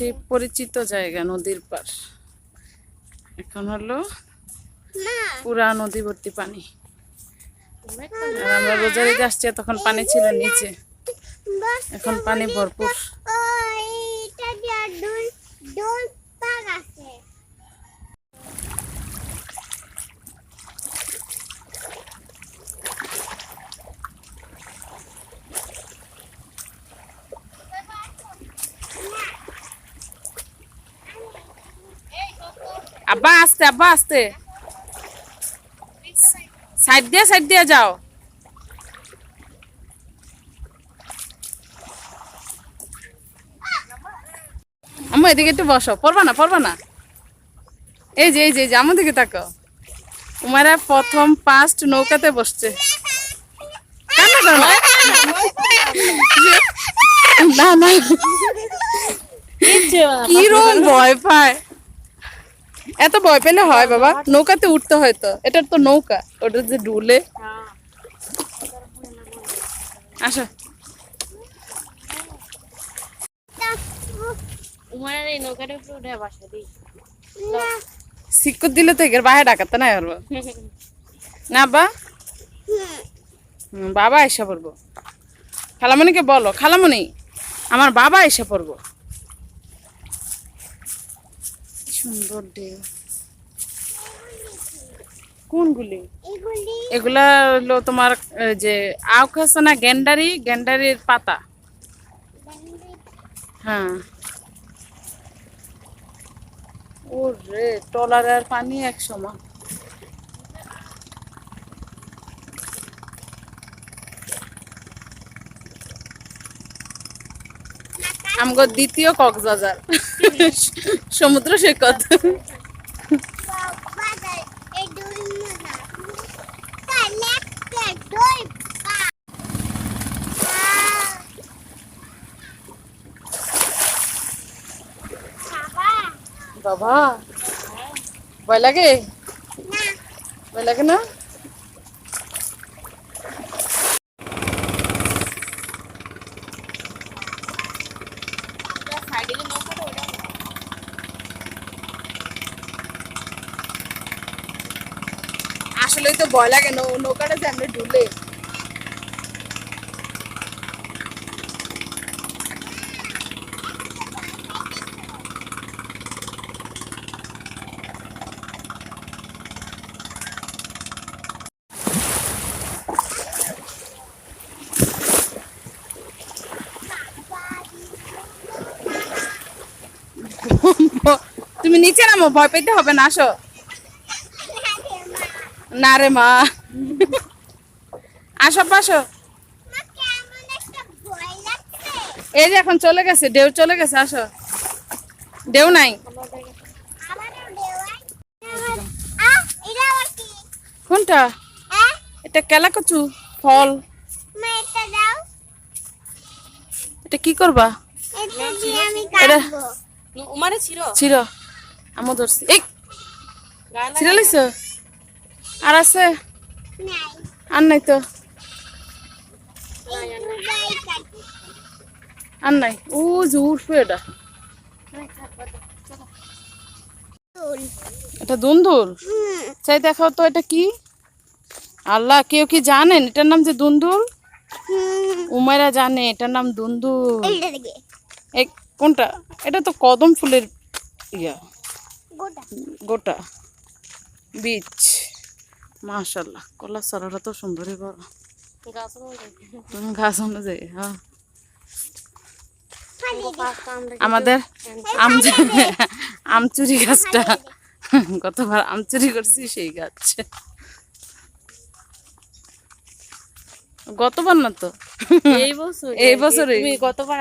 সেই পরিচিত জায়গা নদীর পার। এখন হলো পুরা নদী ভর্তি পানি আমরা রোজারি আসছি তখন পানি ছিল নিচে। এখন পানি ভরপুর। আব্বা আস্তে আব্বা আস্তে। সাইড দিয়ে সাইড দিয়ে যাও। আম্মা এদিকে একটু বসো। পড়বা না পড়বা না। এই যে এই যে এই যে আমার দিকে তাকাও। উমারা প্রথম ফার্স্ট নৌকাতে বসছে। কান্না করো না। না না। কিরম ভয় পায়। এত ভয় পেলে হয় বাবা। নৌকাতে উঠতে হয় তো। এটার তো নৌকা। ওটা যে ডুলে আসো। দিলে তো এর বাইরে ডাকাতে না পারব না বা? বাবা এসে পড়ব। খালামণিকে বলো। খালামণি আমার বাবা এসে পড়ব কি সুন্দর ডে। কোনগুলি? এগুলা হলো তোমার যে আউক আছে না গেন্ডারি গেন্ডারির পাতা। হ্যাঁ। ও রে টলার আর পানি এক সমান আমগো দ্বিতীয় কক্সবাজার। সমুদ্র সৈকত। বাবা। ভয় লাগে? ভয় লাগে না? আসলেই তো ভয় লাগে নৌ নৌকাটা যে আমরা ডুলে তুমি নিচে নামো ভয় পেতে হবে না আসো। না রে মা। আসো লাগছে এই যে এখন চলে গেছে ঢেউ চলে গেছে আসো। ঢেউ নাই? কোনটা? এটা কেলা কচু ফল। এটা কি করবা? ছিল ছিল আমো ধরছি। এই গায়ে ছিঁড়ে লাইছ? আর আছে? আর নাই তো? আর নাই। ও যে উঠবে এটা। এটা দুন্দুল? চাই দেখাও তো এটা কি? আল্লাহ কেউ কি জানেন? এটার নাম যে দুন্দুল? উমেরা জানে এটার নাম দুন্দুল। কোনটা? এটা তো কদম ফুলের ইয়া। গোটা। গোটা। বীজ। মাশাল্লাহ কলা সারাটা তো সুন্দরই বড়। গাছ অনুযায়ী। হ্যাঁ। আমাদের আম আমচুরি গাছটা। গতবার আমচুরি করছি সেই গাছ। গতবার না তো? এই বছর এই বছরে গতবার